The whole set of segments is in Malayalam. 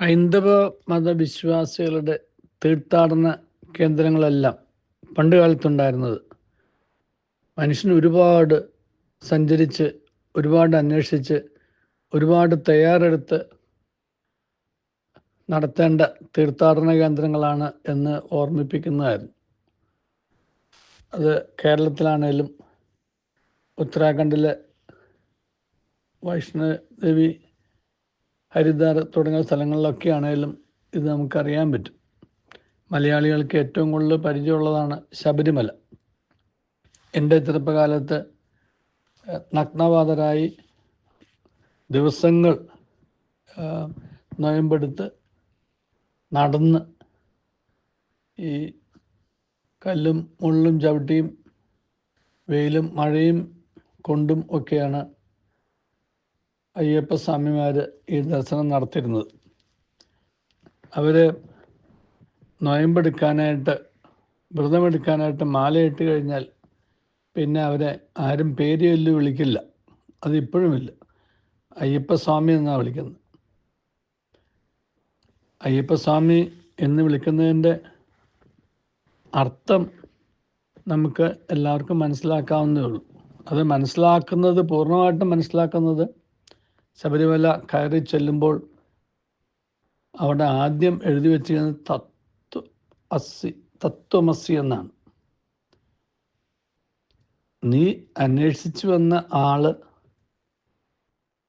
ഹൈന്ദവ മതവിശ്വാസികളുടെ തീർത്ഥാടന കേന്ദ്രങ്ങളെല്ലാം പണ്ട് കാലത്തുണ്ടായിരുന്നത്. മനുഷ്യൻ ഒരുപാട് സഞ്ചരിച്ച് ഒരുപാട് അന്വേഷിച്ച് ഒരുപാട് തയ്യാറെടുത്ത് നടത്തേണ്ട തീർത്ഥാടന കേന്ദ്രങ്ങളാണ് എന്ന് ഓർമ്മിപ്പിക്കുന്നതായിരുന്നു. അത് കേരളത്തിലാണേലും ഉത്തരാഖണ്ഡിലെ വൈഷ്ണവദേവി ഹരിദ്വാർ തുടങ്ങിയ സ്ഥലങ്ങളിലൊക്കെ ആണെങ്കിലും ഇത് നമുക്കറിയാൻ പറ്റും. മലയാളികൾക്ക് ഏറ്റവും കൂടുതൽ പരിചയമുള്ളതാണ് ശബരിമല. എന്റെ ചെറുപ്പകാലത്ത് നഗ്നപാതരായി ദിവസങ്ങൾ നോയമ്പെടുത്ത് നടന്ന് ഈ കല്ലും മുള്ളും ചവിട്ടിയും വെയിലും മഴയും കൊണ്ടും ഒക്കെയാണ് അയ്യപ്പ സ്വാമിമാർ ഈ ദർശനം നടത്തിയിരുന്നത്. അവർ നോയമ്പെടുക്കാനായിട്ട് വ്രതമെടുക്കാനായിട്ട് മാലയിട്ട് കഴിഞ്ഞാൽ പിന്നെ അവരെ ആരും പേര് ചൊല്ലി വിളിക്കില്ല. അതിപ്പോഴുമില്ല അയ്യപ്പസ്വാമി എന്നാണ് വിളിക്കുന്നത്. അയ്യപ്പസ്വാമി എന്ന് വിളിക്കുന്നതിന്റെ അർത്ഥം നമുക്ക് എല്ലാവർക്കും മനസ്സിലാക്കാവുന്നേ ഉള്ളൂ. അത് മനസ്സിലാക്കുന്നത് പൂർണമായിട്ടും മനസ്സിലാക്കുന്നത് ശബരിമല കയറി ചെല്ലുമ്പോൾ അവിടെ ആദ്യം എഴുതി വെച്ചിരിക്കുന്നത് തത്വ അസി തത്വമസി എന്നാണ്. നീ അന്വേഷിച്ചു വന്ന ആൾ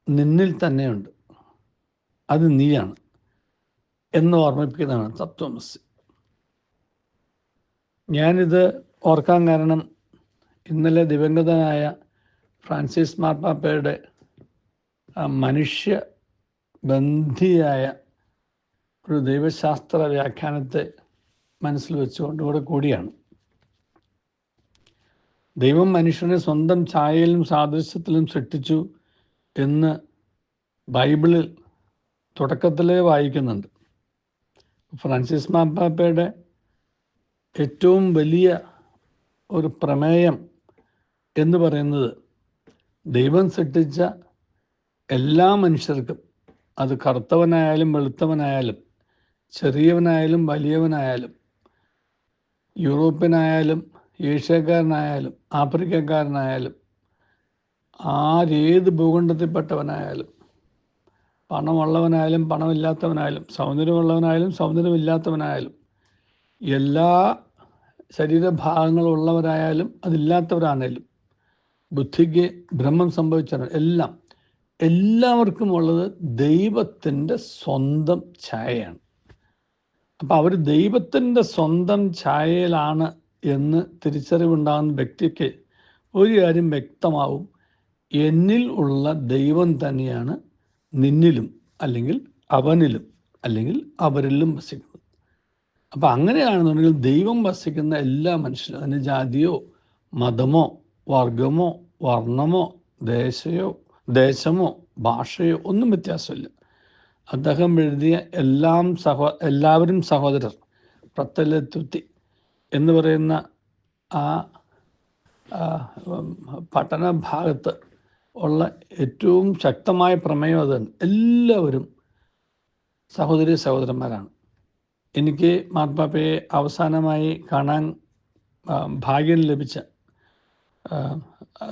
നിന്നിൽ തന്നെയുണ്ട്. അത് നീയാണ് എന്ന് ഓർമ്മിപ്പിക്കുന്നതാണ് തത്വമസി. ഞാനിത് ഓർക്കാൻ കാരണം ഇന്നലെ ദിവംഗതനായ ഫ്രാൻസിസ് മാർപ്പാപ്പയുടെ മനുഷ്യ ബന്ധിയായ ഒരു ദൈവശാസ്ത്ര വ്യാഖ്യാനത്തെ മനസ്സിൽ വെച്ചുകൊണ്ട് ഇവിടെ കൂടിയാണ്. ദൈവം മനുഷ്യനെ സ്വന്തം ഛായയിലും സാദൃശ്യത്തിലും സൃഷ്ടിച്ചു എന്ന് ബൈബിളിൽ തുടക്കത്തിലേ വായിക്കുന്നുണ്ട്. ഫ്രാൻസിസ് മാപ്പാപ്പയുടെ ഏറ്റവും വലിയ ഒരു പ്രമേയം എന്ന് പറയുന്നത് ദൈവം സൃഷ്ടിച്ച എല്ലാ മനുഷ്യർക്കും അത് കറുത്തവനായാലും വെളുത്തവനായാലും ചെറിയവനായാലും വലിയവനായാലും യൂറോപ്യനായാലും ഏഷ്യക്കാരനായാലും ആഫ്രിക്കക്കാരനായാലും ആരേത് ഭൂഖണ്ഡത്തിൽപ്പെട്ടവനായാലും പണമുള്ളവനായാലും പണമില്ലാത്തവനായാലും സൗന്ദര്യമുള്ളവനായാലും സൗന്ദര്യമില്ലാത്തവനായാലും എല്ലാ ശരീരഭാഗങ്ങളുള്ളവരായാലും അതില്ലാത്തവരാണേലും ബുദ്ധിക്ക് ഭ്രമം സംഭവിച്ചാലും എല്ലാം എല്ലാവർക്കും ഉള്ളത് ദൈവത്തിന്റെ സ്വന്തം ഛായയാണ്. അപ്പം അവർ ദൈവത്തിന്റെ സ്വന്തം ഛായയിലാണ് എന്ന് തിരിച്ചറിവുണ്ടാകുന്ന വ്യക്തിക്ക് ഒരു കാര്യം വ്യക്തമാവും. എന്നിൽ ഉള്ള ദൈവം തന്നെയാണ് നിന്നിലും അല്ലെങ്കിൽ അവനിലും അല്ലെങ്കിൽ അവരിലും വസിക്കുന്നത്. അപ്പം അങ്ങനെയാണെന്നുണ്ടെങ്കിൽ ദൈവം വസിക്കുന്ന എല്ലാ മനുഷ്യരും അതിന് ജാതിയോ മതമോ വർഗമോ വർണമോ ദേശയോ ദേശമോ ഭാഷയോ ഒന്നും വ്യത്യാസമില്ല. അദ്ദേഹം എഴുതിയ എല്ലാം സഹോ എല്ലാവരും സഹോദരർ പ്രത്തലത്തുത്തി എന്ന് പറയുന്ന ആ പഠന ഭാഗത്ത് ഉള്ള ഏറ്റവും ശക്തമായ പ്രമേയം അതാണ്. എല്ലാവരും സഹോദരി സഹോദരന്മാരാണ്. എനിക്ക് മാത്മാപ്പയെ അവസാനമായി കാണാൻ ഭാഗ്യം ലഭിച്ച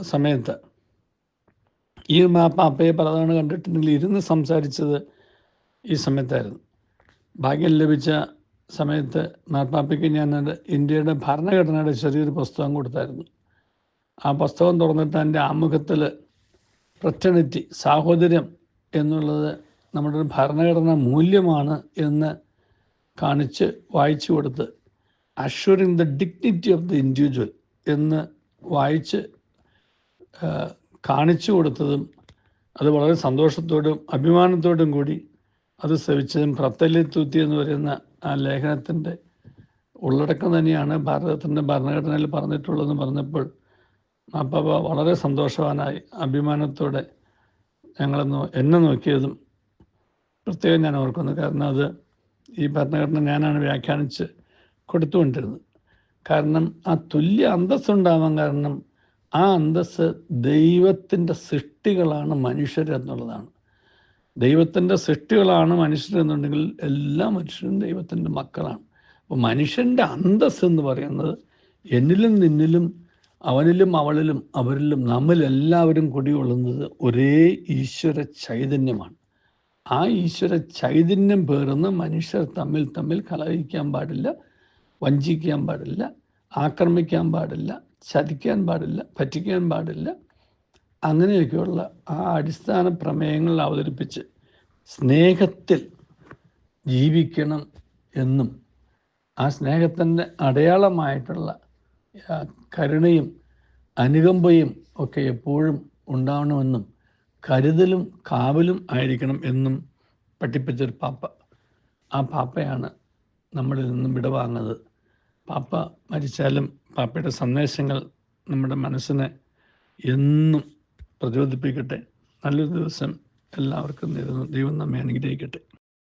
സമയത്ത് ഈ മാപ്പാപ്പയെ പലതവണ കണ്ടിട്ടുണ്ടെങ്കിൽ ഇരുന്ന് സംസാരിച്ചത് ഈ സമയത്തായിരുന്നു. ഭാഗ്യം ലഭിച്ച സമയത്ത് മാപ്പാപ്പയ്ക്ക് ഞാൻ ഇന്ത്യയുടെ ഭരണഘടനയുടെ ചെറിയൊരു പുസ്തകം കൊടുത്തായിരുന്നു. ആ പുസ്തകം തുറന്നിട്ട് എന്റെ ആമുഖത്തിൽ ഫ്രറ്റണിറ്റി സാഹോദര്യം എന്നുള്ളത് നമ്മുടെ ഒരു ഭരണഘടന മൂല്യമാണ് എന്ന് കാണിച്ച് വായിച്ചു കൊടുത്ത് assuring the dignity of the individual എന്ന് വായിച്ച് കാണിച്ചു കൊടുത്തതും അത് വളരെ സന്തോഷത്തോടും അഭിമാനത്തോടും കൂടി അത് ശ്രവിച്ചതും പ്രത്തലി തൂത്തി എന്ന് പറയുന്ന ആ ലേഖനത്തിന്റെ ഉള്ളടക്കം തന്നെയാണ് ഭാരതത്തിന്റെ ഭരണഘടനയിൽ പറഞ്ഞിട്ടുള്ളതെന്ന് പറഞ്ഞപ്പോൾ മാപ്പാപ്പ വളരെ സന്തോഷവാനായി അഭിമാനത്തോടെ ഞങ്ങളെ എന്നെ നോക്കിയതും പ്രത്യേകം ഞാൻ ഓർക്കുന്നു. കാരണം അത് ഈ ഭരണഘടന ഞാനാണ് വ്യാഖ്യാനിച്ച് കൊടുത്തുകൊണ്ടിരുന്നത്. കാരണം ആ തുല്യ അന്തസ്സുണ്ടാവാൻ കാരണം ആ അന്തസ് ദൈവത്തിന്റെ സൃഷ്ടികളാണ് മനുഷ്യരെന്നുള്ളതാണ് ദൈവത്തിന്റെ സൃഷ്ടികളാണ് മനുഷ്യരെന്നുണ്ടെങ്കിൽ എല്ലാ മനുഷ്യരും ദൈവത്തിന്റെ മക്കളാണ്. അപ്പോൾ മനുഷ്യന്റെ അന്തസ് എന്ന് പറയുന്നത് എന്നിലും നിന്നിലും അവനിലും അവളിലും അവരിലും നമ്മിലെല്ലാവരും കുടികൊള്ളുന്നത് ഒരേ ഈശ്വര ചൈതന്യമാണ്. ആ ഈശ്വര ചൈതന്യം പേർന്ന് മനുഷ്യർ തമ്മിൽ തമ്മിൽ കലഹിക്കാൻ പാടില്ല വഞ്ചിക്കാൻ പാടില്ല ആക്രമിക്കാൻ പാടില്ല ചതിക്കാൻ പാടില്ല പറ്റിക്കാൻ പാടില്ല. അങ്ങനെയൊക്കെയുള്ള ആ അടിസ്ഥാന പ്രമേയങ്ങൾ അവതരിപ്പിച്ച് സ്നേഹത്തിൽ ജീവിക്കണം എന്നും ആ സ്നേഹത്തിന്റെ അടയാളമായിട്ടുള്ള കരുണയും അനുകമ്പയും ഒക്കെ എപ്പോഴും ഉണ്ടാവണമെന്നും കരുതലും കാവലും ആയിരിക്കണം എന്നും പഠിപ്പിച്ചൊരു പാപ്പ. ആ പാപ്പയാണ് നമ്മളിൽ നിന്നും വിടവാങ്ങുന്നത്. പാപ്പ മരിച്ചാലും പാപ്പയുടെ സന്ദേശങ്ങൾ നമ്മുടെ മനസ്സിനെ എന്നും പ്രചോദിപ്പിക്കട്ടെ നല്ലൊരു ദിവസം എല്ലാവർക്കും നേരുന്നു ദൈവം നമ്മെ അനുഗ്രഹിക്കട്ടെ.